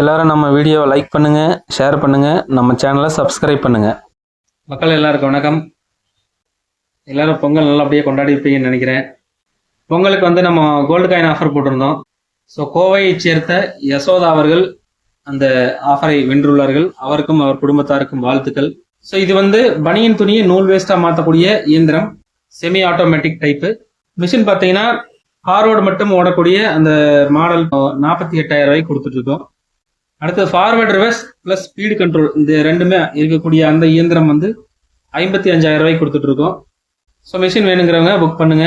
எல்லாரும் நம்ம வீடியோவை லைக் பண்ணுங்கள் ஷேர் பண்ணுங்கள் நம்ம சேனலை சப்ஸ்கிரைப் பண்ணுங்கள் மக்கள் எல்லாருக்கும் வணக்கம். எல்லாரும் பொங்கல் நல்லபடியாக கொண்டாடி இருப்பீங்கன்னு நினைக்கிறேன். பொங்கலுக்கு வந்து நம்ம கோல்டு காயின் ஆஃபர் போட்டிருந்தோம். ஸோ கோவையைச் சேர்ந்த யசோதா அவர்கள் அந்த ஆஃபரை வென்றுள்ளார்கள். அவருக்கும் அவர் குடும்பத்தாருக்கும் வாழ்த்துக்கள். ஸோ இது வந்து பனியன் துணியை நூல் வேஸ்ட்டாக மாற்றக்கூடிய இயந்திரம் செமி ஆட்டோமேட்டிக் டைப்பு மிஷின் பார்த்தீங்கன்னா ஃபார்வர்டு மட்டும் ஓடக்கூடிய அந்த மாடல் நாற்பத்தி எட்டாயிரம் ரூபாய்க்கு கொடுத்துட்ருக்கோம் அடுத்தது அடுத்து forward reverse plus speed control இந்த ரெண்டுமே இருக்கக்கூடிய அந்த இயந்திரம் வந்து ஐம்பத்தி அஞ்சாயிரம் ரூபாய்க்கு கொடுத்துட்ருக்கோம். ஸோ மிஷின் வேணுங்கிறவங்க புக் பண்ணுங்க.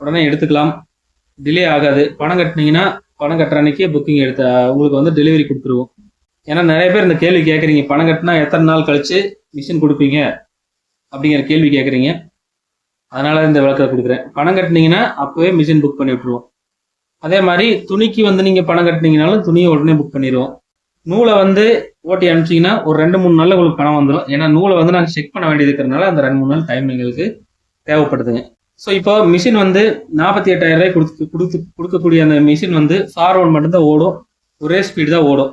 உடனே எடுத்துக்கலாம். டிலே ஆகாது. பணம் கட்டினீங்கன்னா பணம் கட்டுற அன்னைக்கே புக்கிங் எடுத்த உங்களுக்கு வந்து டெலிவரி கொடுத்துருவோம். ஏன்னா நிறைய பேர் இந்த கேள்வி கேட்குறீங்க. பணம் கட்டினா எத்தனை நாள் கழித்து மிஷின் கொடுப்பீங்க? அப்படிங்கிற கேள்வி கேட்குறீங்க. அதனால் இந்த விளக்கத்தை கொடுக்குறேன். பணம் கட்டினீங்கன்னா அப்போவே மிஷின் புக் பண்ணி விட்ருவோம் அதே மாதிரி துணிக்கு வந்து நீங்கள் பணம் கட்டினீங்கனாலும் துணியை உடனே புக் பண்ணிடுவோம் நூலை வந்து ஓட்டி அனுப்பிச்சிங்கன்னா ஒரு ரெண்டு மூணு நாளில் உங்களுக்கு பணம் வந்துடும் ஏன்னா நூலை வந்து நாங்கள் செக் பண்ண வேண்டியது இருக்கிறனால அந்த ரெண்டு மூணு நாள் டைம் எங்களுக்கு தேவைப்படுதுங்க. ஸோ இப்போ மிஷின் வந்து நாற்பத்தி எட்டாயிரம் ரூபாய் கொடுத்து கொடுத்து கொடுக்கக்கூடிய அந்த மிஷின் வந்து ஃபார்வர்ட் மட்டும்தான் ஓடும். ஒரே ஸ்பீடு தான் ஓடும்.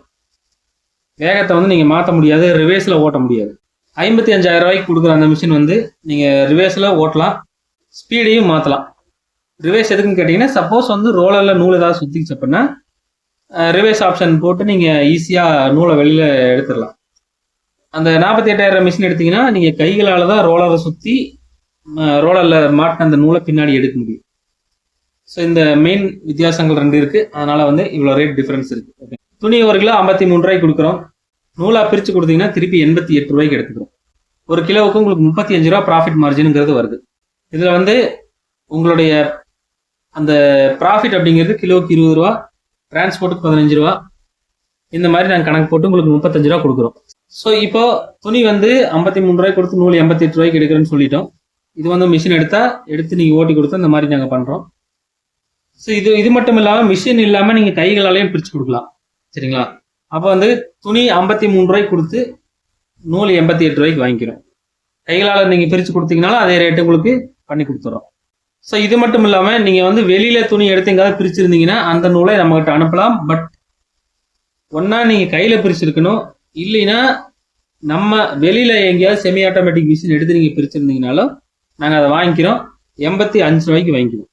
வேகத்தை வந்து நீங்கள் மாற்ற முடியாது ரிவேஸில் ஓட்ட முடியாது. ஐம்பத்தி அஞ்சாயிரம் ரூபாய்க்கு கொடுக்குற அந்த மிஷின் வந்து நீங்கள் ரிவேஸில் ஓட்டலாம் ஸ்பீடையும் மாற்றலாம் ரிவேஸ் எதுக்குன்னு கேட்டிங்கன்னா சப்போஸ் வந்து ரோலரில் நூல் ஏதாவது சுற்றிச்சு அப்படின்னா ரிவேஸ் ஆப்ஷன் போட்டு நீங்கள் ஈஸியாக நூலை வெளியில் எடுத்துடலாம். அந்த நாற்பத்தி எட்டாயிரம் மிஷின் எடுத்தீங்கன்னா நீங்கள் கைகளால் தான் ரோலரை சுற்றி ரோலரில் மாட்டின அந்த நூலை பின்னாடி எடுக்க முடியும். ஸோ இந்த மெயின் வித்தியாசங்கள் ரெண்டு இருக்குது அதனால் வந்து இவ்வளோ ரேட் டிஃப்ரென்ஸ் இருக்குது ஓகே துணி ஒரு கிலோ ஐம்பத்தி மூணு ரூபாய்க்கு கொடுக்குறோம். நூலாக பிரித்து கொடுத்தீங்கன்னா திருப்பி எண்பத்தி எட்டு ரூபாய்க்கு எடுத்துக்கிறோம். ஒரு கிலோவுக்கு உங்களுக்கு முப்பத்தி அஞ்சு ரூபா ப்ராஃபிட் மார்ஜினுங்கிறது வருது. இதில் வந்து உங்களுடைய அந்த ப்ராஃபிட் அப்படிங்கிறது கிலோவுக்கு இருபது ரூபா டிரான்ஸ்போர்ட்டுக்கு பதினஞ்சு ரூபா. இந்த மாதிரி நாங்கள் கணக்கு போட்டு உங்களுக்கு முப்பத்தஞ்சு ரூபா கொடுக்குறோம். ஸோ இப்போ துணி வந்து ஐம்பத்தி மூணு ரூபாய்க்கு கொடுத்து நூல் எண்பத்தி எட்டு ரூபாய்க்கு எடுக்கிறேன்னு சொல்லிட்டோம். இது வந்து மிஷின் எடுத்தால் எடுத்து நீங்கள் ஓட்டி கொடுத்தா இந்த மாதிரி நாங்கள் பண்ணுறோம் ஸோ இது இது மட்டும் இல்லாமல் மிஷின் இல்லாமல் நீங்கள் கைகளாலையும் பிரித்து கொடுக்கலாம். சரிங்களா? அப்போ வந்து துணி ஐம்பத்தி மூணு ரூபாய்க்கு கொடுத்து நூல் எண்பத்தி எட்டு ரூபாய்க்கு வாங்கிக்கிறோம். கைகளால் நீங்கள் பிரித்து கொடுத்தீங்கனாலும் அதே ரேட்டு உங்களுக்கு பண்ணி கொடுத்துறோம். ஸோ இது மட்டும் இல்லாமல் நீங்கள் வந்து வெளியில் துணி எடுத்து எங்காவது பிரிச்சிருந்தீங்கன்னா அந்த நூலை நம்மகிட்ட அனுப்பலாம். பட் ஒன்றா நீங்கள் கையில் பிரிச்சிருக்கணும். இல்லைன்னா நம்ம வெளியில் எங்கேயாவது செமி ஆட்டோமேட்டிக் மிஷின் எடுத்து நீங்கள் பிரிச்சிருந்தீங்கனாலும் நாங்கள் அதை வாங்கிக்கிறோம். எண்பத்தி அஞ்சு ரூபாய்க்கு வாங்கிக்கிறோம்.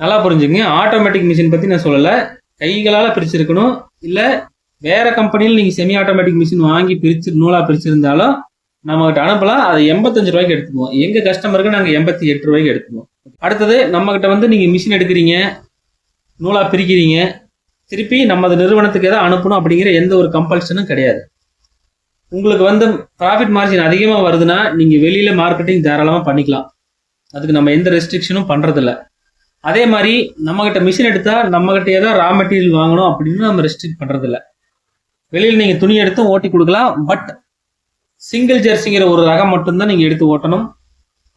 நல்லா புரிஞ்சுங்க ஆட்டோமேட்டிக் மிஷின் பற்றி நான் சொல்லலை. கைகளால் பிரிச்சிருக்கணும். இல்லை வேறு கம்பெனியில் நீங்கள் செமி ஆட்டோமேட்டிக் மிஷின் வாங்கி பிரிச்சு நூலாக பிரிச்சிருந்தாலும் நம்மகிட்ட அனுப்பலாம். அதை எண்பத்தஞ்சு ரூபாய்க்கு எடுத்துக்குவோம். எங்கள் கஸ்டமருக்கு நாங்கள் எண்பத்தி எட்டு ரூபாய்க்கு எடுத்துக்குவோம். அடுத்தது நம்மக்கிட்ட வந்து நீங்கள் மிஷின் எடுக்கிறீங்க நூலாக பிரிக்கிறீங்க திருப்பி நமது நிறுவனத்துக்கு எதாவது அனுப்பணும் அப்படிங்கிற எந்த ஒரு கம்பல்ஷனும் கிடையாது. உங்களுக்கு வந்து ப்ராஃபிட் மார்ஜின் அதிகமாக வருதுன்னா நீங்கள் வெளியில் மார்க்கெட்டிங் தாராளமாக பண்ணிக்கலாம். அதுக்கு நம்ம எந்த ரெஸ்ட்ரிக்ஷனும் பண்ணுறதில்ல அதே மாதிரி நம்மகிட்ட மிஷின் எடுத்தால் நம்மகிட்ட ஏதாவது ரா மெட்டீரியல் வாங்கணும் அப்படின்னு நம்ம ரெஸ்ட்ரிக்ட் பண்ணுறதில்ல வெளியில் நீங்கள் துணி எடுத்து ஓட்டி கொடுக்கலாம் பட் சிங்கிள் ஜெர்சிங்கிற ஒரு ரகம் மட்டும்தான் நீங்கள் எடுத்து ஓட்டணும்.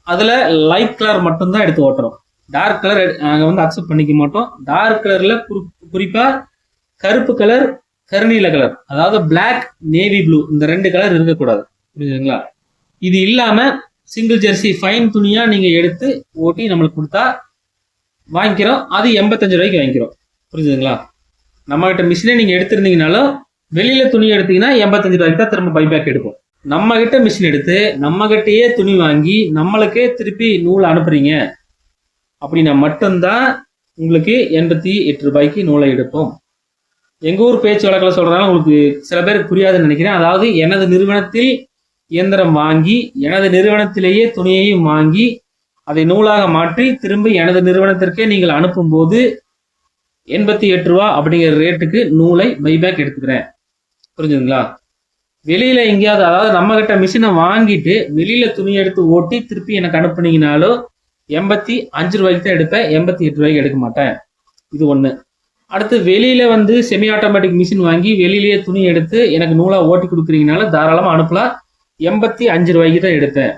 அதில் லைட் கலர் மட்டும்தான் எடுத்து ஓட்டுறோம் டார்க் கலர் நாங்கள் வந்து அக்செப்ட் பண்ணிக்க மாட்டோம். டார்க் கலரில் குறிப்பாக கருப்பு கலர் கருநீல கலர் அதாவது பிளாக் நேவி ப்ளூ இந்த ரெண்டு கலர் இருக்கக்கூடாது. புரியுதுங்களா? இது இல்லாமல் சிங்கிள் ஜெர்சி ஃபைன் துணியாக நீங்கள் எடுத்து ஓட்டி நம்மளுக்கு கொடுத்தா வாங்கிக்கிறோம். அது எண்பத்தஞ்சு ரூபாய்க்கு வாங்கிக்கிறோம். புரியுதுங்களா? நம்மகிட்ட மிஷினே நீங்கள் எடுத்திருந்தீங்கனாலும் வெளியில் துணி எடுத்தீங்கன்னா எண்பத்தஞ்சு ரூபாய்க்கு தான் திரும்ப பைபேக் எடுப்போம். நம்ம கிட்ட மிஷின் எடுத்து நம்ம கிட்டயே துணி வாங்கி நம்மளுக்கே திருப்பி நூல் அனுப்புறீங்க. அப்படின்னா மட்டும்தான் உங்களுக்கு எண்பத்தி எட்டு ரூபாய்க்கு நூலை எடுப்போம். எங்கள் ஊர் பேச்சு வழக்கில் சொல்கிறனால உங்களுக்கு சில பேருக்கு புரியாதுன்னு நினைக்கிறேன். அதாவது எனது நிறுவனத்தில் இயந்திரம் வாங்கி எனது நிறுவனத்திலேயே துணியையும் வாங்கி அதை நூலாக மாற்றி திரும்ப எனது நிறுவனத்திற்கே நீங்கள் அனுப்பும்போது எண்பத்தி எட்டு ரூபா அப்படிங்கிற ரேட்டுக்கு நூலை பைபேக் எடுத்துக்கிறேன். புரிஞ்சுதுங்களா? வெளியில எங்கேயாவது அதாவது நம்ம கிட்ட மிஷினை வாங்கிட்டு வெளியில துணி எடுத்து ஓட்டி திருப்பி எனக்கு அனுப்புனீங்கனாலோ எண்பத்தி அஞ்சு ரூபாய்க்கு தான் எடுப்பேன். எண்பத்தி எட்டு ரூபாய்க்கு எடுக்க மாட்டேன். இது ஒன்று அடுத்து வெளியில வந்து செமி ஆட்டோமேட்டிக் மிஷின் வாங்கி வெளியிலேயே துணி எடுத்து எனக்கு நூலா ஓட்டி கொடுக்குறீங்கனால தாராளமாக அனுப்பலாம். எண்பத்தி அஞ்சு ரூபாய்க்கு தான் எடுப்பேன்.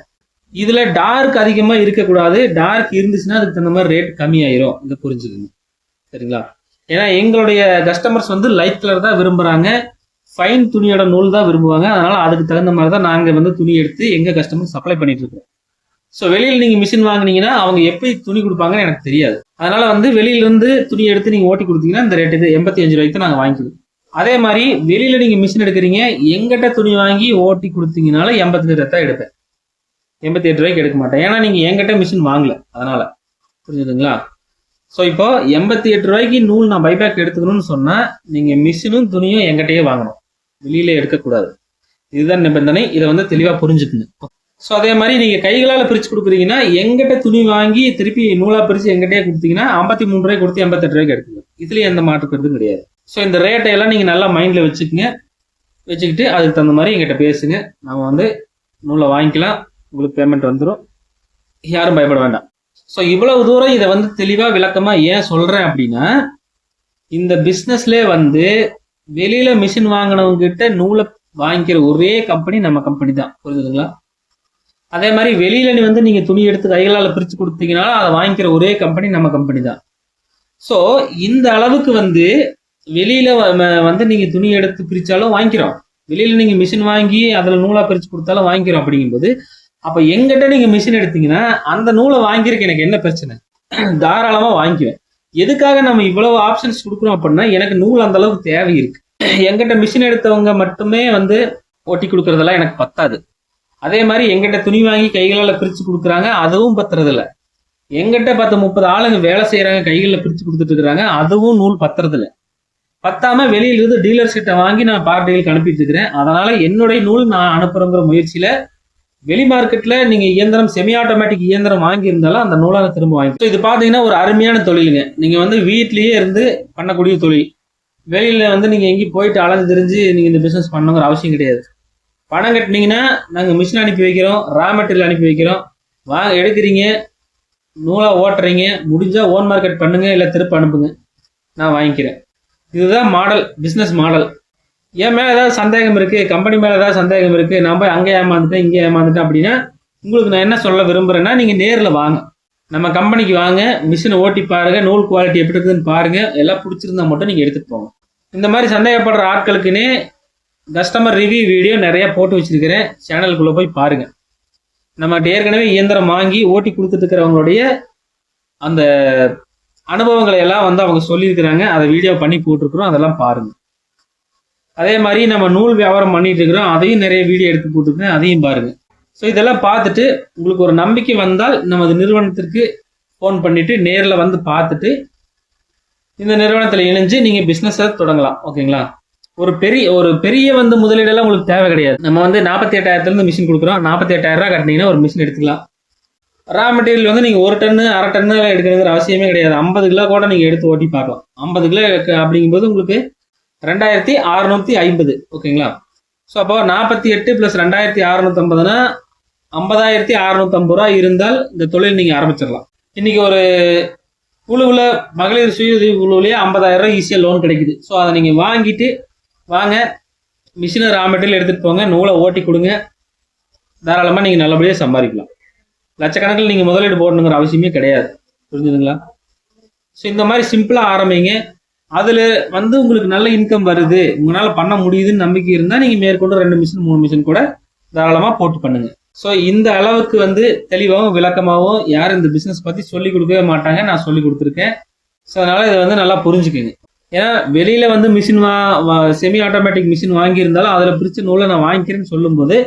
இதுல டார்க் அதிகமாக இருக்கக்கூடாது. டார்க் இருந்துச்சுன்னா அதுக்கு தகுந்த மாதிரி ரேட் கம்மியாயிரும். இதை புரிஞ்சுக்கணும். சரிங்களா? ஏன்னா எங்களுடைய கஸ்டமர்ஸ் வந்து லைட் கலர் தான் விரும்புறாங்க. ஃபைன் துணியோட நூல் தான் விரும்புவாங்க. அதனால அதுக்கு தகுந்த மாதிரி தான் நாங்கள் வந்து துணி எடுத்து எங்கள் கஸ்டமர் சப்ளை பண்ணிட்டு இருக்கோம். ஸோ வெளியில் நீங்கள் மிஷின் வாங்கினீங்கன்னா அவங்க எப்படி துணி கொடுப்பாங்கன்னு எனக்கு தெரியாது. அதனால வந்து வெளியிலேருந்து துணி எடுத்து நீங்கள் ஓட்டி கொடுத்தீங்கன்னா இந்த ரேட்டுக்கு எண்பத்தி அஞ்சு ரூபாய்க்கு தான் நாங்கள் வாங்கிக்குவோம் அதே மாதிரி வெளியில் நீங்கள் மிஷின் எடுக்கிறீங்க எங்கிட்ட துணி வாங்கி ஓட்டி கொடுத்தீங்கனால எண்பத்தி தான் எடுப்பேன். எண்பத்தி எட்டு ரூபாய்க்கு எடுக்க மாட்டேன். ஏன்னா நீங்கள் எங்கிட்ட மிஷின் வாங்கல. அதனால். புரிஞ்சுதுங்களா? ஸோ இப்போ எண்பத்தி எட்டு ரூபாய்க்கு நூல் நான் பைபேக் எடுத்துக்கணும்னு சொன்னால் நீங்கள் மிஷினும் துணியும் எங்கிட்டையே வாங்கணும். வெளியில எடுக்கக்கூடாது. இதுதான் நிபந்தனை. இதை வந்து தெளிவா புரிஞ்சுக்குங்க. ஸோ அதே மாதிரி நீங்க கைகளால் பிரிச்சு கொடுக்குறீங்கன்னா எங்கிட்ட துணி வாங்கி திருப்பி நூலா பிரிச்சு எங்கிட்டே கொடுத்தீங்கன்னா ஐம்பத்தி மூணு ரூபாய் கொடுத்து எண்பத்தெட்டு ரூபாய்க்கு எடுக்குங்க இதுலயும் எந்த மாற்று கிடையாது. ஸோ இந்த ரேட்டை எல்லாம் நீங்க நல்லா மைண்ட்ல வச்சுக்கோங்க. வச்சுக்கிட்டு அதுக்கு தகுந்த மாதிரி எங்கிட்ட பேசுங்க. நம்ம வந்து நூலை வாங்கிக்கலாம். உங்களுக்கு பேமெண்ட் வந்துடும் யாரும் பயப்பட வேண்டாம். ஸோ இவ்வளவு தூரம் இதை வந்து தெளிவா விளக்கமா ஏன் சொல்றேன் அப்படின்னா இந்த பிஸ்னஸ்லேயே வந்து வெளியில மிஷின் வாங்கினவங்க கிட்ட நூலை வாங்கிக்கிற ஒரே கம்பெனி நம்ம கம்பெனி தான். புரியுதுங்களா அதே மாதிரி வெளியில நீ வந்து நீங்க துணி எடுத்து கைகளால் பிரிச்சு கொடுத்தீங்கன்னா அதை வாங்கிக்கிற ஒரே கம்பெனி நம்ம கம்பெனி தான். ஸோ இந்த அளவுக்கு வந்து வெளியில வந்து நீங்க துணி எடுத்து பிரிச்சாலும் வாங்கிக்கிறோம். வெளியில நீங்க மிஷின் வாங்கி அதுல நூலா பிரிச்சு கொடுத்தாலும் வாங்கிக்கிறோம் அப்படிங்கும்போது அப்ப எங்கிட்ட நீங்க மிஷின் எடுத்தீங்கன்னா அந்த நூலை வாங்கியிருக்க எனக்கு என்ன பிரச்சனை? தாராளமா வாங்கிக்குவேன். எதுக்காக நம்ம இவ்வளவு ஆப்ஷன்ஸ் கொடுக்குறோம் அப்படின்னா எனக்கு நூல் அந்த அளவுக்கு தேவை இருக்கு எங்கிட்ட மிஷின் எடுத்தவங்க மட்டுமே வந்து ஒட்டி கொடுக்கறதெல்லாம் எனக்கு பத்தாது. அதே மாதிரி எங்கிட்ட துணி வாங்கி கைகளால் பிரித்து கொடுக்குறாங்க அதுவும் பத்துறதில்ல. எங்கிட்ட பத்து முப்பது ஆளுங்க வேலை செய்கிறாங்க கைகளில் பிரித்து கொடுத்துட்டு இருக்கிறாங்க அதுவும் நூல் பத்துறதில்ல. பத்தாம வெளியிலிருந்து டீலர்ஸ் கிட்ட வாங்கி நான் பார்ட்டிகளுக்கு அனுப்பிட்டு இருக்கிறேன். அதனால என்னுடைய நூல் நான் அனுப்புறங்கிற முயற்சியில வெளி மார்க்கெட்ல நீங்க இயந்திரம் செமி ஆட்டோமேட்டிக் இயந்திரம் வாங்கியிருந்தாலும் அந்த நூலாக திரும்ப வாங்கி ஸோ இது பார்த்தீங்கன்னா ஒரு அருமையான தொழிலுங்க. நீங்க வந்து வீட்லயே இருந்து பண்ணக்கூடிய தொழில். வெளியில வந்து நீங்க எங்கேயும் போயிட்டு அலைஞ்சு தெரிஞ்சு நீங்க இந்த பிசினஸ் பண்ணணுங்கிற அவசியம் கிடையாது. பணம் கட்டினீங்கன்னா நாங்கள் மிஷின் அனுப்பி வைக்கிறோம் ரா மெட்டீரியல் அனுப்பி வைக்கிறோம். வாங்க எடுக்கிறீங்க நூலாக ஓட்டுறீங்க முடிஞ்சால் ஓன் மார்க்கெட் பண்ணுங்க இல்லை திருப்பி அனுப்புங்க. நான் வாங்கிக்கிறேன். இதுதான் மாடல் பிஸ்னஸ் மாடல் என் மேலே ஏதாவது சந்தேகம் இருக்குது கம்பெனி மேலே ஏதாவது சந்தேகம் இருக்குது நான் போய் அங்கே ஏமாந்துட்டேன் இங்கே ஏமாந்துட்டேன் அப்படின்னா உங்களுக்கு நான் என்ன சொல்ல விரும்புகிறேன்னா நீங்கள் நேரில் வாங்க. நம்ம கம்பெனிக்கு வாங்க மிஷினை ஓட்டி பாருங்கள் நூல் குவாலிட்டி எப்படி இருக்குதுன்னு பாருங்கள் எல்லாம் பிடிச்சிருந்தா மட்டும் நீங்கள் எடுத்துகிட்டு போங்க. இந்த மாதிரி சந்தேகப்படுற ஆட்களுக்குன்னே கஸ்டமர் ரிவ்யூ வீடியோ நிறையா போட்டு வச்சுருக்கிறேன். சேனலுக்குள்ளே போய் பாருங்கள் நம்மகிட்ட ஏற்கனவே இயந்திரம் வாங்கி ஓட்டி கொடுத்துட்டுருக்கிறவங்களுடைய அந்த அனுபவங்களை எல்லாம் வந்து அவங்க சொல்லியிருக்கிறாங்க. அதை வீடியோ பண்ணி போட்டிருக்கிறோம் அதெல்லாம் பாருங்கள் அதே மாதிரி நம்ம நூல் வியாபாரம் பண்ணிட்டு இருக்கிறோம். அதையும் நிறைய வீடியோ எடுத்து போட்டுருக்கேன். அதையும் பாருங்க. ஸோ இதெல்லாம் பார்த்துட்டு உங்களுக்கு ஒரு நம்பிக்கை வந்தால் நமது நிறுவனத்திற்கு ஃபோன் பண்ணிட்டு நேரில் வந்து பார்த்துட்டு இந்த நிறுவனத்தில் இணைஞ்சு நீங்கள் பிஸ்னஸை தொடங்கலாம். ஓகேங்களா? ஒரு பெரிய ஒரு பெரிய வந்து முதலீடெல்லாம் உங்களுக்கு தேவை கிடையாது. நம்ம வந்து நாற்பத்தி எட்டாயிரத்துலேருந்து மிஷின் கொடுக்குறோம். நாற்பத்தி எட்டாயிரரூவா கட்டினீங்கன்னா ஒரு மிஷின் எடுத்துக்கலாம். ரா மெட்டீரியல் வந்து நீங்கள் ஒரு டன்னு அரை டன்னு எடுக்கணுங்கிற அவசியமே கிடையாது. ஐம்பது கிலோ கூட நீங்கள் எடுத்து ஓட்டி பார்க்கலாம். ஐம்பது கிலோ அப்படிங்கும்போது உங்களுக்கு ரெண்டாயிரத்தி அறுநூத்தி ஐம்பது. ஓகேங்களா? ஸோ அப்போ நாற்பத்தி எட்டு ப்ளஸ் ரெண்டாயிரத்தி அறுநூத்தம்பதுனா ஐம்பதாயிரத்தி அறுநூத்தம்பது ரூபா இருந்தால் இந்த தொழில் நீங்கள் ஆரம்பிச்சிடலாம். இன்றைக்கி ஒரு குழுவில் மகளிர் சுய உதவி குழுவிலேயே ஐம்பதாயிரம் ரூபா ஈஸியாக லோன் கிடைக்குது. ஸோ அதை நீங்கள் வாங்கிட்டு வாங்க. மிஷினை ரா மெட்டீரியல் எடுத்துகிட்டு போங்க. நூலை ஓட்டி கொடுங்க. தாராளமாக நீங்கள் நல்லபடியாக சம்பாதிக்கலாம். லட்சக்கணக்கில் நீங்கள் முதலீடு போடணுங்கிற அவசியமே கிடையாது. புரிஞ்சுதுங்களா? ஸோ இந்த மாதிரி சிம்பிளாக ஆரம்பிங்க. அதில் வந்து உங்களுக்கு நல்ல இன்கம் வருது. உங்களால் பண்ண முடியுதுன்னு நம்பிக்கை இருந்தால் நீங்கள் மேற்கொண்டு ரெண்டு மிஷின் மூணு மிஷின் கூட தாராளமாக போட்டு பண்ணுங்க. ஸோ இந்த அளவுக்கு வந்து தெளிவாகவும் விளக்கமாகவும் யாரும் இந்த பிஸ்னஸ் பற்றி சொல்லி கொடுக்கவே மாட்டாங்க. நான் சொல்லி கொடுத்துருக்கேன். ஸோ அதனால் இதை வந்து நல்லா புரிஞ்சுக்குங்க. ஏன்னா வெளியில் வந்து மிஷின் வா செமி ஆட்டோமேட்டிக் மிஷின் வாங்கியிருந்தாலும் அதில் பிரித்து நூலை நான் வாங்கிக்கிறேன்னு சொல்லும்போது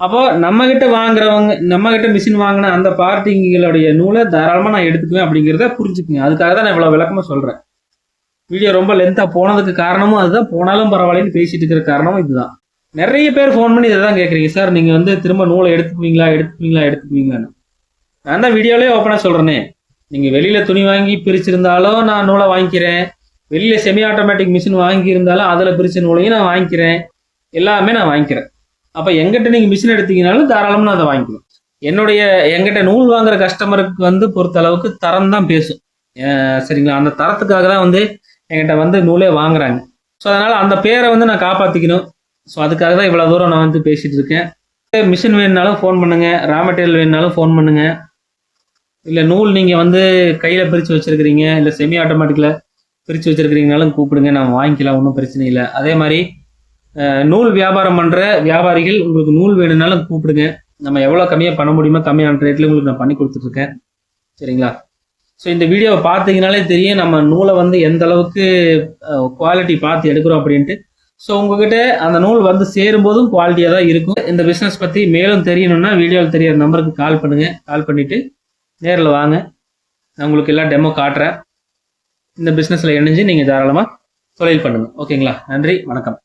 அப்போ நம்ம கிட்ட வாங்குறவங்க நம்ம கிட்ட மிஷின் வாங்கின அந்த பார்ட்டிங்களுடைய நூலை தாராளமாக நான் எடுத்துக்குவேன் அப்படிங்கிறத புரிஞ்சுக்குங்க. அதுக்காக தான் நான் இவ்வளோ விளக்கமாக சொல்கிறேன் வீடியோ ரொம்ப லென்த்தாக போனதுக்கு காரணமும் அதுதான். போனாலும் பரவாயில்லன்னு பேசிட்டு இருக்கிற காரணமும் இதுதான். நிறைய பேர் ஃபோன் பண்ணி இதை தான் கேட்குறீங்க சார் நீங்கள் வந்து திரும்ப நூலை எடுத்துக்குவீங்களா? எடுத்துக்குவீங்களா? எடுத்துக்குவீங்களான்னு. நான் தான் வீடியோலேயே ஓப்பனாக சொல்கிறேனே நீங்கள் வெளியில் துணி வாங்கி பிரிச்சிருந்தாலும் நான் நூலை வாங்கிக்கிறேன். வெளியில் செமி ஆட்டோமேட்டிக் மிஷின் வாங்கியிருந்தாலும் அதில் பிரிச்ச நூலையும் நான் வாங்கிக்கிறேன். எல்லாமே நான் வாங்கிக்கிறேன். அப்போ எங்கிட்ட நீங்கள் மிஷின் எடுத்தீங்கனாலும் தாராளமாக நான் அதை வாங்கிக்குவேன் என்னுடைய எங்கிட்ட நூல் வாங்குற கஸ்டமருக்கு வந்து பொறுத்த அளவுக்கு தரம் தான் பேசும். சரிங்களா? அந்த தரத்துக்காக தான் வந்து என்கிட்ட வந்து நூலே வாங்குறாங்க. ஸோ அதனால் அந்த பேரை வந்து நான் காப்பாற்றிக்கணும் ஸோ அதுக்காக தான் இவ்வளோ தூரம் நான் வந்து பேசிகிட்டு இருக்கேன். மிஷின் வேணுனாலும் ஃபோன் பண்ணுங்கள் ரா மெட்டீரியல் வேணுனாலும் ஃபோன் பண்ணுங்கள் இல்லை நூல் நீங்கள் வந்து கையில் பிரித்து வச்சுருக்கிறீங்க இல்லை செமி ஆட்டோமேட்டிக்கில் பிரித்து வச்சுருக்கிறீங்கனாலும் கூப்பிடுங்க. நான் வாங்கிக்கலாம் ஒன்றும் பிரச்சனை இல்லை. அதே மாதிரி நூல் வியாபாரம் பண்ணுற வியாபாரிகள் உங்களுக்கு நூல் வேணும்னாலும் கூப்பிடுங்க. நம்ம எவ்வளோ கம்மியாக பண்ண முடியுமோ கம்மியான ரேட்டில் உங்களுக்கு நான் பண்ணி கொடுத்துட்ருக்கேன் சரிங்களா? ஸோ இந்த வீடியோவை பார்த்தீங்கனாலே தெரியும் நம்ம நூலை வந்து எந்த அளவுக்கு குவாலிட்டி பார்த்து எடுக்கிறோம் அப்படின்ட்டு. ஸோ உங்ககிட்ட அந்த நூல் வந்து சேரும்போதும் குவாலிட்டியாக தான் இருக்கும். இந்த பிஸ்னஸ் பற்றி மேலும் தெரியணும்னா வீடியோவில் தெரியிற நம்பருக்கு கால் பண்ணுங்கள் கால் பண்ணிவிட்டு நேரில் வாங்க. நான் உங்களுக்கு எல்லாம் டெமோ காட்டுறேன். இந்த பிஸ்னஸில் இணைஞ்சு நீங்கள் தாராளமாக தொழில் பண்ணுங்கள் ஓகேங்களா நன்றி. வணக்கம்.